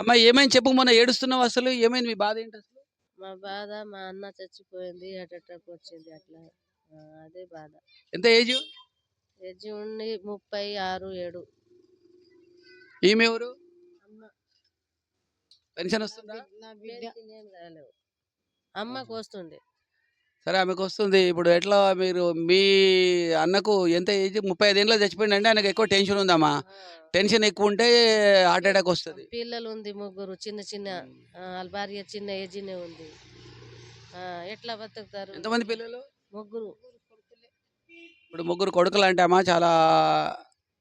అమ్మ ఏమైంది చెప్పు మొన్న ఏడుస్తున్నావు అసలు? ఏమైంది మీ బాధ ఏంటి అసలు? మా బాధ మా అన్న చచ్చిపోయింది హార్ట్ అటాక్ వచ్చింది అట్లా. ఆ, అదే బాధ. ఎంత ఏజ్? ఎజ్జి ఉండి ముప్పై ఆరు ఏడు. ఈమె ఎవరు? అమ్మ. పెన్షన్ వస్తుందా? ఏం రాలేవు అమ్మకు వస్తుంది సరే ఆమెకు వస్తుంది ఇప్పుడు ఎట్లా మీరు మీ అన్నకు ఎంత ఏజ్? ముప్పై ఐదేళ్ళలో చచ్చిపోయిందంటే ఆయనకు ఎక్కువ టెన్షన్ ఉందమ్మా. టెన్షన్ ఎక్కువ ఉంటే హార్ట్ అటాక్ వస్తుంది. పిల్లలు ఉంది ముగ్గురు చిన్న చిన్న వాళ్ళ భార్య చిన్న ఏజ్నే ఉంది. ఎట్లా బతుకుతారు? ఎంతమంది పిల్లలు? ముగ్గురు. ఇప్పుడు ముగ్గురు కొడుకులు అంటే అమ్మా చాలా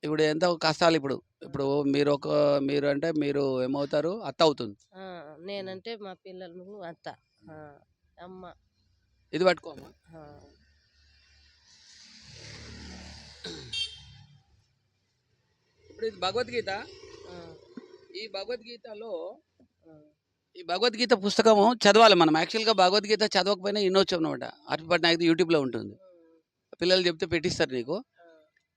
ఇప్పుడు ఎంత కష్టాలు ఇప్పుడు. ఇప్పుడు మీరు ఒక మీరు అంటే మీరు ఏమవుతారు? అత్త అవుతుంది. నేనంటే మా పిల్లలు అత్త. అమ్మ. ఇది పట్టుకోమ్మా. ఆ. ఇప్పుడు ఇది భగవద్గీత. ఈ భగవద్గీతలో. ఈ భగవద్గీత పుస్తకము చదవాలి మనం. యాక్చువల్గా భగవద్గీత చదవకపోయినా వినొచ్చు అనమాట ఆర్పి పట్నాయక్ యూట్యూబ్లో ఉంటుంది. పిల్లలు చెప్తే పెట్టిస్తారు నీకు.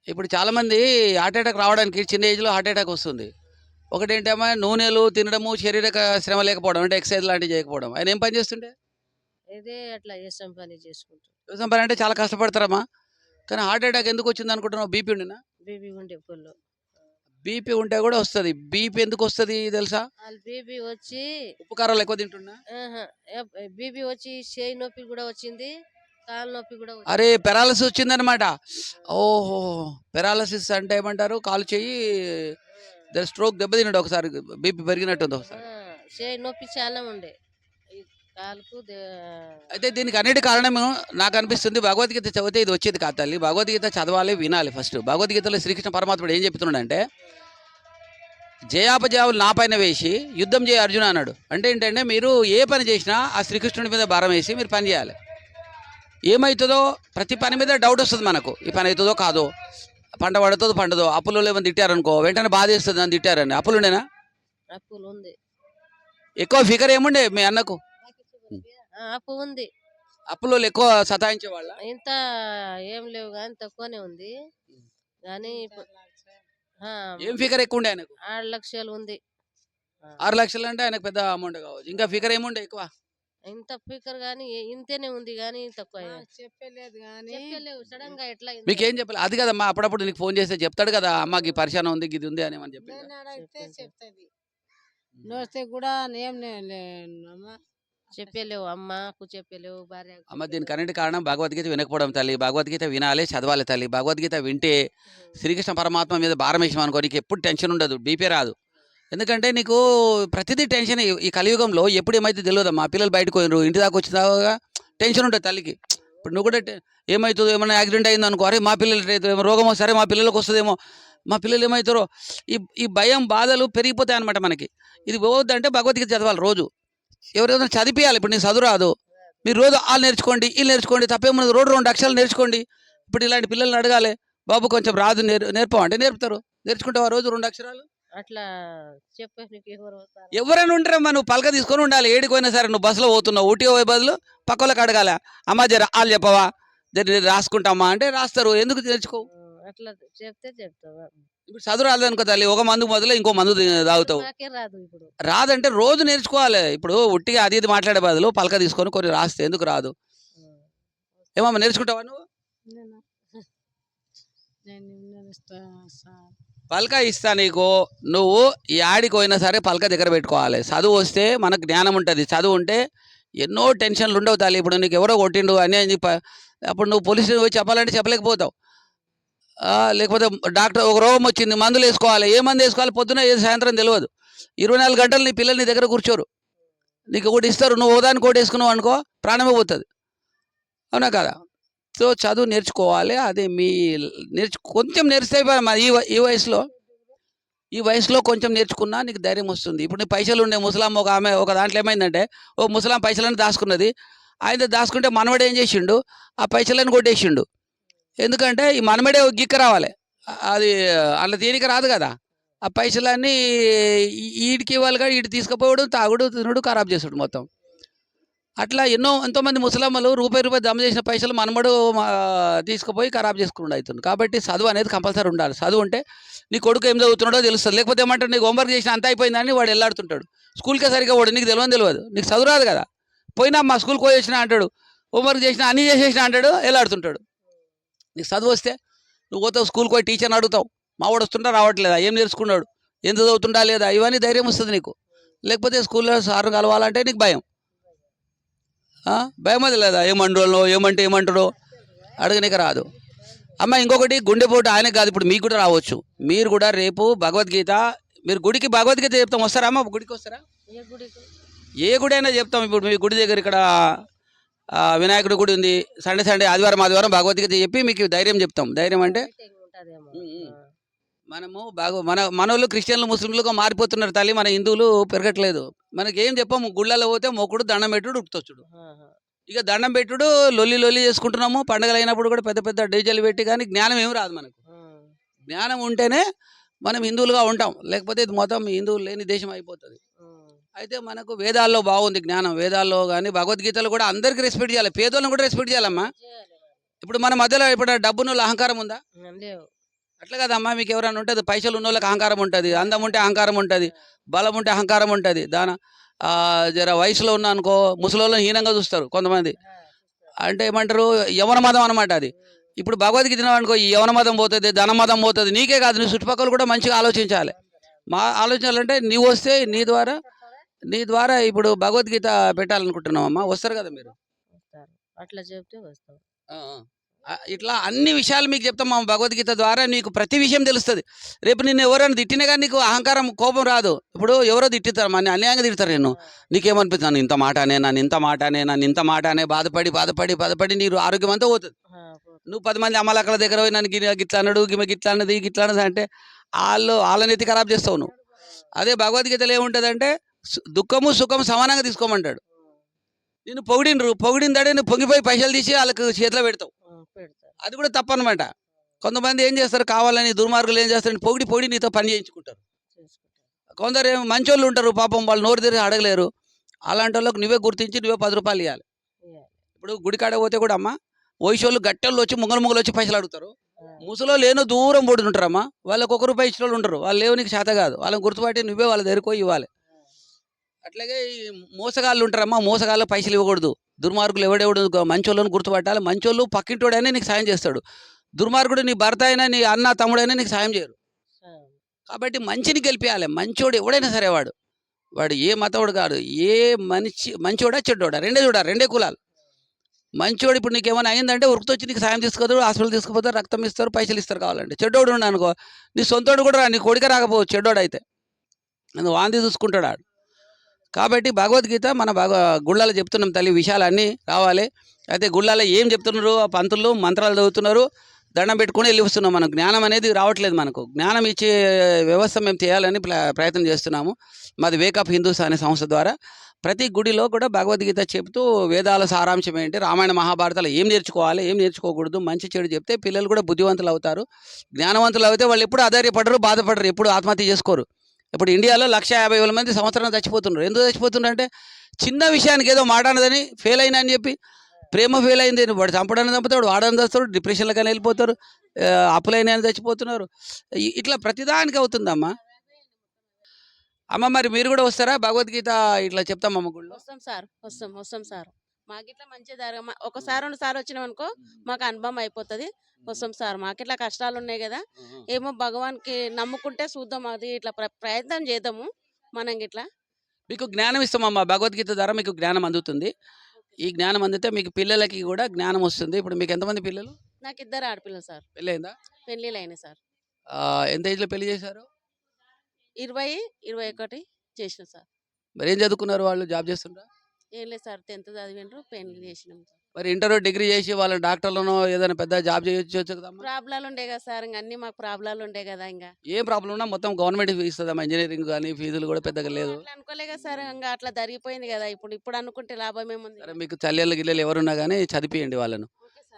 ఇప్పుడు చాలామంది హార్ట్ అటాక్ రావడానికి చిన్న ఏజ్లో హార్ట్ అటాక్ వస్తుంది. ఒకటి ఏంటమ్మా నూనెలు తినడము శారీరక శ్రమ లేకపోవడం అంటే ఎక్సర్సైజ్ లాంటివి చేయకపోవడం. ఆయన ఏం పని చేస్తుండే? ఇదే అట్లా చేసాం పని చేసుకుంటాం. వ్యవసాయం పని అంటే చాలా కష్టపడతారమ్మా. కానీ హార్ట్ అటాక్ ఎందుకు వచ్చింది అనుకుంటున్నావు? బీపీ ఉండినా? బీబీ ఉండే పుల్లు బీపీ ఉంటే కూడా వస్తుంది. బీపీ ఎందుకు వస్తుంది తెలుసా? బీబీ వచ్చి ఉప్పు కారాలు ఎక్కువ తింటున్నా? బీబీ వచ్చి చేయి నొప్పి కూడా వచ్చింది నొప్పి కూడా వచ్చింది. అరే పెరాలసిస్ వచ్చిందనమాట ఓహో పెరాలసిస్ అంటే ఏమంటారు? కాలు చెయ్యి స్ట్రోక్ దెబ్బతిన్నాడు ఒకసారి బీపీ పెరిగినట్టుంది ఒకసారి. చేయి నొప్పి చాలా ఉండే. అయితే దీనికి అన్నిటి కారణం నాకు అనిపిస్తుంది భగవద్గీత చదివితే ఇది వచ్చేది కాదు తల్లి. భగవద్గీత చదవాలి వినాలి ఫస్ట్. భగవద్గీతలో శ్రీకృష్ణ పరమాత్ముడు ఏం చెప్తున్నాడంటే జయాపజయాలు నా పైన వేసి యుద్ధం చేయ అర్జున అన్నాడు. అంటే ఏంటంటే మీరు ఏ పని చేసినా ఆ శ్రీకృష్ణుడి మీద భారం వేసి మీరు పని చేయాలి. ఏమవుతుందో ప్రతి పని మీద డౌట్ వస్తుంది మనకు. ఈ పని అవుతుందో కాదో పంట పడుతుందో పండదో అప్పులు ఏమైనా తిట్టారనుకో వెంటనే బాధ వేస్తుంది అని తిట్టారని. అప్పులు ఉండేనా అప్పులు ఉంది ఎక్కువ ఫిగర్ ఏముండే మీ అన్నకు? అప్పు ఉంది అప్పులో ఎక్కువ సతాయించే వాళ్ళ ఇంత ఏం లేవు కానీ తక్కువనే ఉంది. కానీ ఏం ఫిగర్ ఎక్కువ ఉండే ఆయనకు? ఆరు లక్షలు ఉంది. ఆరు లక్షలు అంటే ఆయనకు పెద్ద అమౌంట్ కావచ్చు. ఇంకా ఫిగర్ ఏముండే ఎక్కువ? ఇంత స్పీకర్ కానీ ఇంతనే ఉంది కానీ తక్కువ చెప్పలేదు కానీ సడన్గా ఎట్లా. మీకు ఏం చెప్పాలి? అది కదమ్మా అప్పుడప్పుడు నీకు ఫోన్ చేస్తే చెప్తాడు కదా అమ్మకి పరిశానం ఉంది ఇది ఉంది అని చెప్పి. చెప్తుంది. నోస్తే కూడా ఏం లేనమ్మా చెప్పలేవు. అమ్మకు చెప్పలేవు భార్య అమ్మ దీనికి అన్నిటి కారణం భగవద్గీత వినకపోవడం తల్లి. భగవద్గీత వినాలి చదవాలి తల్లి. భగవద్గీత వింటే శ్రీకృష్ణ పరమాత్మ మీద భారం వేసాం అనుకో నీకు ఎప్పుడు టెన్షన్ ఉండదు బీపీ రాదు. ఎందుకంటే నీకు ప్రతిదీ టెన్షన్ ఈ- కలియుగంలో ఎప్పుడు ఏమైతే తెలియదమ్మా పిల్లలు బయటకు పోయినరు ఇంటి దాకా వచ్చిన టెన్షన్ ఉంటుంది తల్లికి. ఇప్పుడు నువ్వు కూడా ఏమవుతుందో ఏమైనా యాక్సిడెంట్ అయింది అనుకో అరే మా పిల్లలు రోగం సరే మా పిల్లలకు వస్తుందేమో. మా పిల్లలు ఏమవుతారో ఈ ఈ భయం బాధలు పెరిగిపోతాయి అనమాట మనకి. ఇది పోవద్దంటే భగవద్గీత చదవాలి రోజు. ఎవరైనా చదివియాలి ఇప్పుడు నీకు చదువు రాదు. మీరు రోజు వాళ్ళు నేర్చుకోండి వీళ్ళు నేర్చుకోండి తప్పేమున్నది రోడ్డు రెండు అక్షరాలు నేర్చుకోండి. ఇప్పుడు ఇలాంటి పిల్లల్ని అడగాలి బాబు కొంచెం రాదు నేర్ నేర్పమంటే నేర్పుతారు. నేర్చుకుంటావా రోజు రెండు అక్షరాలు? అట్లా ఎవరైనా ఉంటారమ్మా నువ్వు పలక తీసుకొని ఉండాలి. ఏడికి సరే నువ్వు బస్సులో పోతున్నావు ఊటీ పోయే బదులు పక్క వాళ్ళకి అడగాల అమ్మా జర వాళ్ళు చెప్పవా? జర రాసుకుంటామా? అంటే రాస్తారు. ఎందుకు నేర్చుకోవు? ఆ, అట్లా చెప్తే చెప్తావా. ఇప్పుడు చదువు తల్లి ఒక మందు మొదలు ఇంకో మందు తాగుతావు. నాకే రాదు ఇప్పుడు. రాదంటే రోజు నేర్చుకోవాలి. ఇప్పుడు ఉట్టిగా అది ఇది మాట్లాడే బదులు పలక తీసుకొని కొన్ని రాస్తే ఎందుకు రాదు. ఏమమ్మా నేర్చుకుంటావా నువ్వు? నేను? నేను నేను ఇస్తా సార్ పలక ఇస్తా నీకు. నువ్వు ఈ ఆడికి పోయినా సరే పలక దగ్గర పెట్టుకోవాలి. చదువు వస్తే మనకు జ్ఞానం ఉంటుంది. చదువు ఉంటే ఎన్నో టెన్షన్లు ఉండవు తల్లి. ఇప్పుడు నీకు ఎవరో కొట్టిండు అని అని చెప్ప అప్పుడు నువ్వు పోలీస్ పోయి చెప్పాలంటే చెప్పలేకపోతావు. లేకపోతే డాక్టర్ ఒక రోగం వచ్చింది మందులు వేసుకోవాలి ఏ మందు వేసుకోవాలి పొద్దున ఏ సాయంత్రం తెలియదు ఇరవై నాలుగు గంటలు నీ పిల్లలు నీ దగ్గర కూర్చోరు. నీకు ఒకటి ఇస్తారు నువ్వు ఒకదానికి ఒకటి వేసుకున్నావు అనుకో ప్రాణమే పోతుంది. అవునా కదా? సో చదువు నేర్చుకోవాలి అది మీ నేర్చు కొంచెం నేర్చితే ఈ ఈ వయసులో ఈ వయసులో కొంచెం నేర్చుకున్నా నీకు ధైర్యం వస్తుంది. ఇప్పుడు నీ పైసలు ఉండే ముసలాం ఒక ఆమె ఒక దాంట్లో ఏమైందంటే ఓ ముసలాం పైసలను దాచుకున్నది. ఆయన దాచుకుంటే మనవడు ఏం చేసిండు? ఆ పైసలను కొట్టేసిండు. ఎందుకంటే ఈ మనమడే గిక్క రావాలి. అది అలా దేనికి రాదు కదా. ఆ పైసలన్నీ ఈడికి ఇవ్వాలి కానీ ఈడు తీసుకుపోవడం తాగుడు తినుడు ఖరాబ్ చేసాడు మొత్తం. అట్లా ఎన్నో ఎంతోమంది ముసలమ్మలు రూపాయి రూపాయి జమ చేసిన పైసలు మనమడు తీసుకుపోయి ఖరాబ్ చేసుకుండా అవుతుంది కాబట్టి చదువు అనేది కంపల్సరీ ఉండాలి. చదువు ఉంటే నీ కొడుకు ఏం చదువుతున్నాడో తెలుస్తుంది. లేకపోతే ఏమంటాడు నీకు హోంవర్క్ చేసిన అంత అయిపోయిందని వాడు వెళ్ళాడుతుంటాడు స్కూల్కే సరిగ్గా వాడు నీకు తెలియని తెలియదు నీకు చదువు రాదు కదా. పోయినా మా స్కూల్కి పోయి చేసిన అంటాడు హోంవర్క్ చేసిన అన్నీ చేసేసిన అంటాడు వెళ్ళాడుతుంటాడు నీకు చదువు వస్తే నువ్వు పోతావు స్కూల్కి పోయి టీచర్ని అడుగుతావు. మావాడు వస్తుంటా రావట్లేదా? ఏం నేర్చుకున్నాడు? ఎంత చదువుతుంటా లేదా? ఇవన్నీ ధైర్యం వస్తుంది నీకు. లేకపోతే స్కూల్లో సార్ కలవాలంటే నీకు భయం. భయం అది లేదా? ఏమంటాడో ఏమంటే ఏమంటాడో? అడగనీక రాదు. అమ్మ ఇంకొకటి గుండెపోటు ఆయనకు కాదు ఇప్పుడు మీకు కూడా రావచ్చు. మీరు కూడా రేపు భగవద్గీత మీరు గుడికి భగవద్గీత చెప్తాం. వస్తారా అమ్మ? గుడికి వస్తారా? ఏ ఏ గుడి అయినా చెప్తాం. ఇప్పుడు మీ గుడి దగ్గర ఇక్కడ వినాయకుడి గుడి ఉంది. సండే సండే ఆదివారం ఆదివారం భగవద్గీత చెప్పి మీకు ధైర్యం చెప్తాం. ధైర్యం అంటే. మనము బాగా మన మనోళ్ళు క్రిస్టియన్లు ముస్లింలుగా మారిపోతున్నారు తల్లి. మన హిందువులు పెరగట్లేదు. మనకి ఏం చెప్పాము? గుళ్ళలో పోతే మొక్కుడు దండం పెట్టుడు ఉడుకుతొచ్చుడు. ఇక దండం పెట్టుడు లొల్లి లొల్లి చేసుకుంటున్నాము. పండగలు అయినప్పుడు కూడా పెద్ద పెద్ద డీజేలు పెట్టి కానీ జ్ఞానం ఏమి రాదు మనకు. జ్ఞానం ఉంటేనే మనం హిందువులుగా ఉంటాం. లేకపోతే ఇది మొత్తం హిందువులు లేని దేశం అయిపోతుంది. అయితే మనకు వేదాల్లో బాగుంది జ్ఞానం. వేదాల్లో కానీ భగవద్గీతలో కూడా అందరికీ రెస్పెక్ట్ చేయాలి. పేదోళ్ళని కూడా రెస్పెక్ట్ చేయాలమ్మా. ఇప్పుడు మన మధ్యలో ఇప్పుడు డబ్బును అహంకారం ఉందా? అట్లా కదమ్మా. మీకు ఎవరైనా ఉంటుంది పైసలు ఉన్న వాళ్ళకి అహంకారం ఉంటుంది. అందం ఉంటే అహంకారం ఉంటుంది. బలం ఉంటే అహంకారం ఉంటుంది. దాని జర వయసులో ఉన్న అనుకో ముసలోళ్ళని హీనంగా చూస్తారు కొంతమంది. అంటే ఏమంటారు? యవన మతం అనమాట అది. ఇప్పుడు భగవద్గీత అనుకో ఈ యవన మతం పోతుంది ధన మతం పోతుంది. నీకే కాదు. నీ చుట్టుపక్కల కూడా మంచిగా ఆలోచించాలి. మా ఆలోచించాలంటే నీవు వస్తే నీ ద్వారా నీ ద్వారా ఇప్పుడు భగవద్గీత పెట్టాలనుకుంటున్నావమ్మా? వస్తారు కదా మీరు? అట్లా చెప్తే వస్తాం. ఇట్లా అన్ని విషయాలు మీకు చెప్తాం మా భగవద్గీత ద్వారా నీకు ప్రతి విషయం తెలుస్తుంది. రేపు నిన్ను ఎవరైనా తిట్టినా కానీ నీకు అహంకారం కోపం రాదు. ఇప్పుడు ఎవరో తిట్టిస్తారు మన అన్యాయంగా తిడతారు నేను నీకేమనిపిస్తుంది? ఇంత మాట అనే నన్ను ఇంత మాట అనే నన్ను ఇంత మాట అనే బాధపడి బాధపడి బాధపడి నీరు ఆరోగ్యం అంతా పోతుంది. నువ్వు పది మంది అమ్మలక్కల దగ్గర పోయి నన్ను గిట్లా అన్నాడు గిమ గిట్లా అన్నది గిట్లా అన్నది అంటే వాళ్ళు వాళ్ళని ఎత్తి ఖరాబ్ చేస్తావు నువ్వు. అదే భగవద్గీతలో ఏముంటుందంటే దుఃఖము సుఖము సమానంగా తీసుకోమంటాడు. నేను పొగిడినరు పొగిడిందాడే నువ్వు పొంగిపోయి పైసలు తీసి వాళ్ళకి చేతిలో పెడతావు. అది కూడా తప్పనమాట కొంతమంది ఏం చేస్తారు కావాలని దుర్మార్గులు ఏం చేస్తారు పొగిడి పొగిడి నీతో పని చేయించుకుంటారు. కొందరు ఏమో మంచోళ్ళు ఉంటారు పాపం వాళ్ళు నోరు తెరిచి అడగలేరు. అలాంటి వాళ్ళకి నువ్వే గుర్తించి నువ్వే పది రూపాయలు ఇవ్వాలి. ఇప్పుడు గుడికాడ పోతే కూడా అమ్మ వయసోళ్ళు గట్టెళ్ళు వచ్చి ముంగలు ముంగలు వచ్చి పైసలు అడుగుతారు. ముసలో లేనో దూరం పడి ఉంటారమ్మా వాళ్ళకి ఒక రూపాయి ఇచ్చిన వాళ్ళు ఉంటారు వాళ్ళు లేవు నీకు చేత కాదు. వాళ్ళని గుర్తుపట్టి నువ్వే వాళ్ళ దగ్గరికి పోయి ఇవ్వాలి. అట్లాగే ఈ మోసగాళ్ళు ఉంటారమ్మా మోసగాళ్ళు పైసలు ఇవ్వకూడదు. దుర్మార్గులు ఎవడెవడు మంచోళ్ళని గుర్తుపట్టాలి. మంచోళ్ళు పక్కింటోడైనా నీకు సాయం చేస్తాడు. దుర్మార్గుడు నీ భర్త అయినా నీ అన్న తమ్ముడైనా నీకు సాయం చేయరు కాబట్టి మంచిని గెలిపేయాలి. మంచోడు ఎవడైనా సరే వాడు. వాడు ఏ మతవుడు కాదు ఏ మనిషి మంచోడా చెడ్డోడా? రెండే చూడాలి రెండే కులాలు. మంచోడు ఇప్పుడు నీకు ఏమైనా అయిందంటే ఉరుకుతొచ్చి నీకు సాయం తీసుకోదు హాస్పిటల్ తీసుకుపోతారు రక్తం ఇస్తారు పైసలు ఇస్తారు కావాలంటే. చెడ్డోడు ఉన్నాడు అనుకో నీ సొంతోడు కూడా రా నీ కొడుక రాకపోవచ్చు చెడ్డోడు అయితే అందుకు వాంతి చూసుకుంటాడు ఆడు. కాబట్టి భగవద్గీత మన భగ గుళ్ళలో చెప్తున్నాం తల్లి విషయాలన్నీ రావాలి. అయితే గుళ్ళలో ఏం చెప్తున్నారు? ఆ పంతులు మంత్రాలు చదువుతున్నారు. దండం పెట్టుకుని వెళ్ళి వస్తున్నాం మనం. జ్ఞానం అనేది రావట్లేదు మనకు. జ్ఞానం ఇచ్చే వ్యవస్థ మేము చేయాలని ప్రయత్నం చేస్తున్నాము. మాది వేకప్ హిందూస్ అనే సంస్థ ద్వారా. ప్రతి గుడిలో కూడా భగవద్గీత చెప్తూ వేదాల సారాంశం ఏంటి? రామాయణ మహాభారతాలు ఏం నేర్చుకోవాలి? ఏం నేర్చుకోకూడదు? మంచి చెడు చెప్తే పిల్లలు కూడా బుద్ధివంతులు అవుతారు. జ్ఞానవంతులు అయితే వాళ్ళు ఎప్పుడు ఆధార్యపడరు బాధపడరు ఎప్పుడు ఆత్మహత్య చేసుకోరు. ఇప్పుడు ఇండియాలో లక్ష యాభై వేల మంది సంవత్సరం చచ్చిపోతున్నారు. ఎందుకు చచ్చిపోతున్నారు అంటే చిన్న విషయానికి ఏదో మాటనదని ఫెయిల్ అయినా అని చెప్పి ప్రేమ ఫెయిల్ అయింది. వాడు చంపడానికి చంపుతాడు వాడని తెస్తాడు డిప్రెషన్లోకి వెళ్ళిపోతారు అప్పులైనా అప్పులైన అని చచ్చిపోతున్నారు. ఇట్లా ప్రతిదానికి అవుతుందమ్మా. అమ్మ మరి మీరు కూడా వస్తారా? భగవద్గీత ఇట్లా చెప్తామమ్మ గుళ్ళు. వస్తాం సార్ వస్తాం వస్తాం సార్. మాకు ఇట్లా మంచి మా- ఒకసారి రెండు సార్లు వచ్చినాం అనుకో మాకు అనుభవం అయిపోతుంది. వస్తాం సార్ మాకు ఇట్లా కష్టాలు ఉన్నాయి కదా. ఏమో భగవాన్కి నమ్ముకుంటే చూద్దాం అది ఇట్లా ప్ర- ప్రయత్నం చేద్దాము మనం ఇట్లా మీకు జ్ఞానం ఇస్తామమ్మా భగవద్గీత ద్వారా మీకు జ్ఞానం అందుతుంది. ఈ జ్ఞానం అందితే మీకు పిల్లలకి కూడా జ్ఞానం వస్తుంది. ఇప్పుడు మీకు ఎంతమంది పిల్లలు? నాకు ఇద్దరు ఆడపిల్లలు సార్. పెళ్ళయిందా? పెళ్ళిళ్ళు అయినాయి సార్. ఆ, ఎంత ఏజ్లో పెళ్ళి చేశారు? ఇరవై ఇరవై ఒకటి చేసినాం సార్. మరి ఏం చదువుకున్నారు వాళ్ళు? జాబ్ చేస్తుంటారా ఏం లేదు సార్ టెన్త్ చదివిండ్రు పెళ్ళి చేసినాం సార్. మరి ఇంటర్ డిగ్రీ చేసి వాళ్ళ డాక్టర్లను ఏదైనా పెద్ద జాబ్ చేయొచ్చు కదమ్మా ప్రాబ్లాలు ఉండే కదా సార్ ఇంక అన్ని మాకు ప్రాబ్లాలు ఉండే కదా ఇంకా. ఏం ప్రాబ్లం ఉన్నా మొత్తం గవర్నమెంట్ ఇస్తుందమ్మా ఇంజనీరింగ్ కానీ ఫీజులు కూడా పెద్దగా లేదు. అనుకోలే కదా సార్ ఇంకా అట్లా జరిగిపోయింది కదా ఇప్పుడు ఇప్పుడు అనుకుంటే లాభం ఏముంది? సరే మీకు చల్లెళ్ళు గిల్లెలు ఎవరున్నా కానీ చదివియండి వాళ్ళను.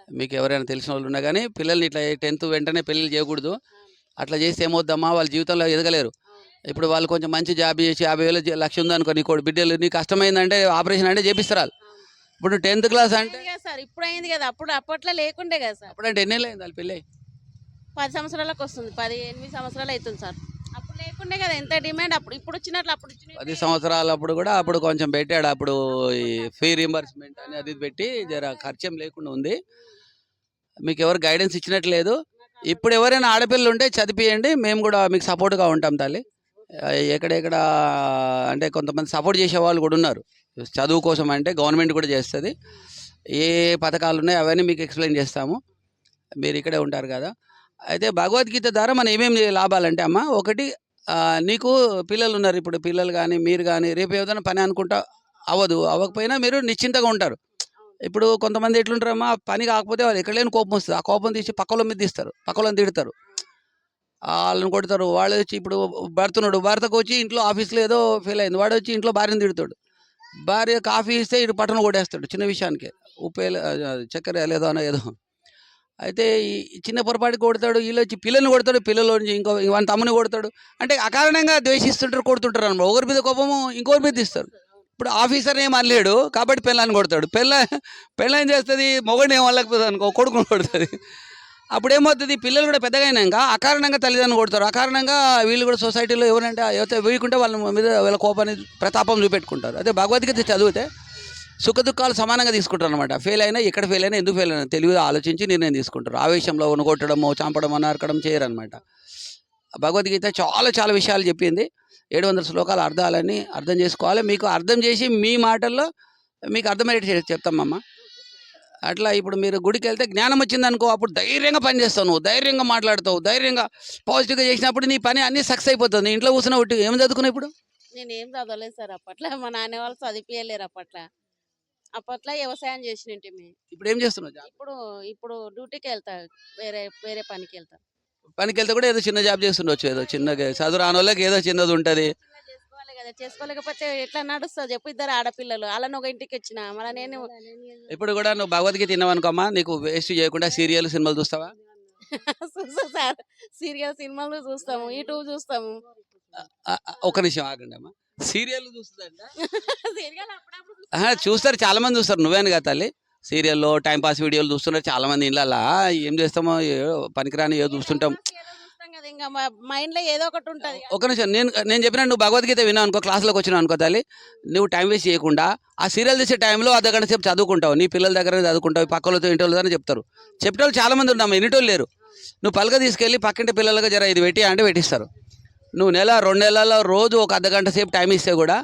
మీకు ఎవరైనా తెలిసిన వాళ్ళు ఉన్నా కానీ పిల్లల్ని ఇట్లా టెన్త్ వెంటనే పెళ్ళి చేయకూడదు. అట్లా చేస్తే ఏమవుద్దమ్మా వాళ్ళ జీవితంలో ఎదగలేరు. ఇప్పుడు వాళ్ళు కొంచెం మంచి జాబ్ చేసి యాభై వేలు లక్ష ఉందనుకో నీ కొడు బిడ్డలు నీకు కష్టమైందంటే ఆపరేషన్ అంటే చేపిస్తారు. ఇప్పుడు టెన్త్ క్లాస్ అంటే సార్ ఇప్పుడు అయింది కదా అప్పుడు అప్పట్లో లేకుండే కదా సార్. అప్పుడంటే ఎన్ని ఏళ్ళు అయింది వాళ్ళ పెళ్ళి పది సంవత్సరాలకు వస్తుంది పది ఎనిమిది సంవత్సరాలు అవుతుంది సార్. అప్పుడు లేకుండే కదా ఎంత డిమాండ్ అప్పుడు ఇప్పుడు వచ్చినట్లు అప్పుడు పది సంవత్సరాలు అప్పుడు కూడా అప్పుడు కొంచెం పెట్టాడు అప్పుడు ఈ ఫీ రింబర్స్మెంట్ అని అది పెట్టి జర ఖర్చం లేకుండా ఉంది. మీకు ఎవరు గైడెన్స్ ఇచ్చినట్లేదు ఇప్పుడు ఎవరైనా ఆడపిల్లలు ఉంటే చదివియండి మేము కూడా మీకు సపోర్ట్గా ఉంటాం తల్లి. ఎక్కడెక్కడ అంటే కొంతమంది సపోర్ట్ చేసే వాళ్ళు కూడా ఉన్నారు. చదువు కోసం అంటే గవర్నమెంట్ కూడా చేస్తుంది. ఏ పథకాలు ఉన్నాయో అవన్నీ మీకు ఎక్స్ప్లెయిన్ చేస్తాము. మీరు ఇక్కడే ఉంటారు కదా. అయితే భగవద్గీత ద్వారా మనం ఏమేమి లాభాలంటే అమ్మ ఒకటి నీకు పిల్లలు ఉన్నారు. ఇప్పుడు పిల్లలు కానీ మీరు కానీ రేపు ఏదైనా పని అనుకుంటా అవ్వదు. అవ్వకపోయినా మీరు నిశ్చింతగా ఉంటారు. ఇప్పుడు కొంతమంది ఎట్లుంటారమ్మా పని కాకపోతే వాళ్ళు ఎక్కడ లేని కోపం వస్తుంది. ఆ కోపం తీసి పక్కల మీద తీస్తారు. పక్కలో తిడతారు. వాళ్ళని కొడతారు. వాళ్ళు వచ్చి ఇప్పుడు భర్తున్నాడు భర్తకు వచ్చి ఇంట్లో ఆఫీస్లో ఏదో ఫెయిల్ అయింది. వాడు వచ్చి ఇంట్లో భార్యను తిడతాడు. భార్య కాఫీ ఇస్తే ఇటు పట్టణ కొట్టేస్తాడు చిన్న విషయానికి. ఉప్పు చక్కెర లేదో అనో ఏదో. అయితే ఈ చిన్న పొరపాటు కొడతాడు. వీళ్ళు వచ్చి పిల్లల్ని కొడతాడు. పిల్లలు నుంచి ఇంకో వాళ్ళ తమ్ముని కొడతాడు. అంటే అకారణంగా ద్వేషిస్తుంటారు కొడుతుంటారు అనమాట. ఒకరి మీద కోపము ఇంకొకరి మీద ఇస్తారు ఇప్పుడు ఆఫీసర్ ఏం అనలేడు కాబట్టి పెళ్ళాన్ని కొడతాడు. పెళ్ళ పెళ్ళని ఏం చేస్తుంది మొగడిని ఏం అనలేకపోతుంది అనుకో కొడుకుని కొడుతుంది. అప్పుడు ఏమవుతుంది పిల్లలు కూడా పెద్దగా అయినాక అకారణంగా తల్లిదండ్రులు కొడతారు. అకారణంగా వీళ్ళు కూడా సొసైటీలో ఎవరంటే ఎవరైతే వీకుంటే వాళ్ళ మీద వీళ్ళ కోపాన్ని ప్రతాపం చూపెట్టుకుంటారు. అదే భగవద్గీత చదివితే సుఖ దుఃఖాలు సమానంగా తీసుకుంటారు అనమాట ఫెయిల్ అయినా ఎక్కడ ఫెయిల్ అయినా ఎందుకు ఫెయిల్ అయినా తెలివిగా ఆలోచించి నిర్ణయం తీసుకుంటారు. ఆవేశంలో ఉనగొట్టడమో చంపడమో నరకడం చేయరనమాట భగవద్గీత చాలా చాలా విషయాలు చెప్పింది. ఏడు వందల శ్లోకాల అర్థాలని అర్థం చేసుకోవాలి. మీకు అర్థం చేసి మీ మాటల్లో మీకు అర్థమయ్యేటట్టు చెప్తామమ్మా చెప్తామమ్మ అట్లా ఇప్పుడు మీరు గుడికి వెళ్తే జ్ఞానం వచ్చిందనుకో అప్పుడు ధైర్యంగా పని చేస్తావు నువ్వు. ధైర్యంగా మాట్లాడతావు. ధైర్యంగా పాజిటివ్గా చేసినప్పుడు నీ పని అన్నీ సక్సెస్ అయిపోతుంది. ఇంట్లో కూర్చున్న ఒకటి ఏం చదువుకున్నావు ఇప్పుడు? నేను ఏం చదవలేదు సార్ అప్పట్లో. మా నాన్న వాళ్ళు చదివియలేరు అప్పట్లో. అప్పట్లో వ్యవసాయం చేసినట్టు మేము ఇప్పుడు ఏం చేస్తున్నావు ఇప్పుడు ఇప్పుడు డ్యూటీకి వెళ్తా. వేరే వేరే పనికి వెళ్తా. పనికి వెళ్తే కూడా ఏదో చిన్న జాబ్ చేస్తుండొచ్చు. ఏదో చిన్నగా చదువు రాని వాళ్ళకి ఏదో చిన్నది ఉంటుంది. కదా చేసుకోలేకపోతే ఎట్లా నడుస్తుంది చెప్పు ఇద్దరు ఆడపిల్లలు. వాళ్ళని ఒక ఇంటికి వచ్చిన మళ్ళీ నేను ఇప్పుడు కూడా నువ్వు భగవద్గీత తిన్నావనుకోమ్మా నీకు వేస్ట్ చేయకుండా సీరియల్ సినిమాలు చూస్తావా? చూస్తా సార్. సీరియల్ సినిమాలు చూస్తాము యూట్యూబ్ చూస్తాము. ఒక్క నిమిషం ఆగండి అమ్మా. సీరియల్ చూస్తుందంట? చూస్తారు చాలా మంది చూస్తారు నువ్వేను కదా తల్లి? సీరియల్లో టైం పాస్ వీడియోలు చూస్తున్నారు చాలా మంది ఇళ్ళల్లో ఏం చేస్తామో పనికిరాని ఏదో చూస్తుంటాం. కదా ఇంకా మైండ్లో ఏదో ఒకటి ఉంటది. ఒక నిమిషం నేను నేను చెప్పిన నువ్వు భగవద్గీత విన్నావు అనుకో క్లాస్లోకి వచ్చినావు అనుకో తల్లి నువ్వు టైం వేస్ట్ చేయకుండా ఆ సీరియల్ చేసే టైంలో అర్ధ గంట సేపు చదువుకుంటావు. నీ పిల్లల దగ్గర చదువుకుంటావు పక్కలతో ఇంటి వాళ్ళతో చెప్తారు. చెప్పేవాళ్ళు చాలా మంది ఉన్నాము ఎన్నిటోళ్ళు లేరు. నువ్వు పలక తీసుకెళ్ళి పక్కింటి పిల్లలకి జర ఇది పెట్టి అంటే పెట్టిస్తారు. నువ్వు నెల రెండు నెలల్లో రోజు ఒక అర్ధ గంట సేపు టైం ఇస్తే కూడా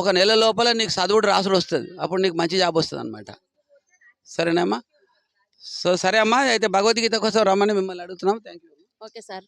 ఒక నెల లోపల నీకు చదువుడు రాసుడు వస్తుంది. అప్పుడు నీకు మంచి జాబ్ వస్తుంది అనమాట సరేనమ్మా సో సరే అమ్మా అయితే భగవద్గీత కోసం రమ్మని మిమ్మల్ని అడుగుతున్నాం. Thank you okay sir.